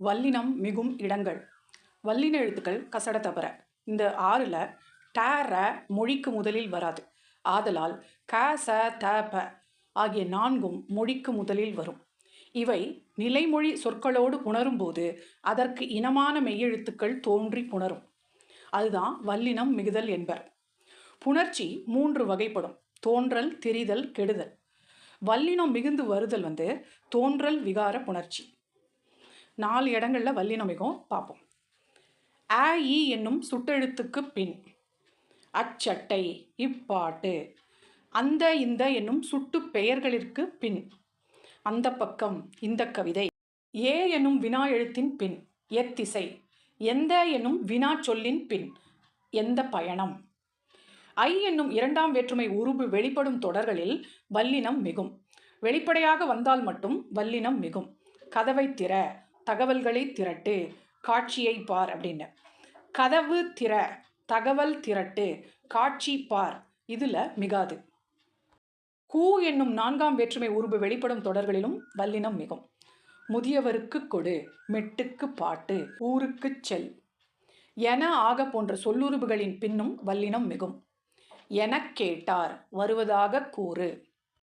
வல்லினம் மிகும் இடங்கள். வல்லின எழுத்துக்கள் கசட தபர இந்த ஆறில் ட ர மொழிக்கு முதலில் வராது. ஆதலால் க ச த ப ஆகிய நான்கும் மொழிக்கு முதலில் வரும். இவை நிலைமொழி சொற்களோடு புணரும்போது அதற்கு இனமான மெய்யெழுத்துக்கள் தோன்றி புணரும். அதுதான் வல்லினம் மிகுதல் என்பர். புணர்ச்சி மூன்று வகைப்படும். தோன்றல் திரிதல் கெடுதல். வல்லினம் மிகுந்து வருதல் வந்து தோன்றல் விகார புணர்ச்சி. நாலு இடங்களில் வல்லினமிகம் பார்ப்போம். அ இ என்னும் சுட்டெழுத்துக்கு பின் அச்சட்டை இப்பாட்டு அந்த இந்த என்னும் சுட்டு பெயர்களிற்கு பின் அந்த பக்கம் இந்த கவிதை. ஏ என்னும் வினா எழுத்தின் பின் எத்திசை எந்த என்னும் வினா சொல்லின் பின் எந்த பயணம். ஐ என்னும் இரண்டாம் வேற்றுமை உருபு வெளிப்படும் தொடர்களில் வல்லினம் மிகும். வெளிப்படையாக வந்தால் மட்டும் வல்லினம் மிகும். கதவை திற தகவல்களை திரட்டு காட்சியை பார் அப்படின்னு. கதவு திற தகவல் திரட்டு காட்சி பார். இதில் மிகாது. கூ என்னும் நான்காம் வேற்றுமை உருபு வெளிப்படும் தொடர்களிலும் வல்லினம் மிகும். முதியவருக்கு கொடு மெட்டுக்கு பாட்டு ஊருக்குச் செல். என ஆக போன்ற சொல்லுருபுகளின் பின்னும் வல்லினம் மிகும். எனக் கேட்டார் வருவதாக கூறு.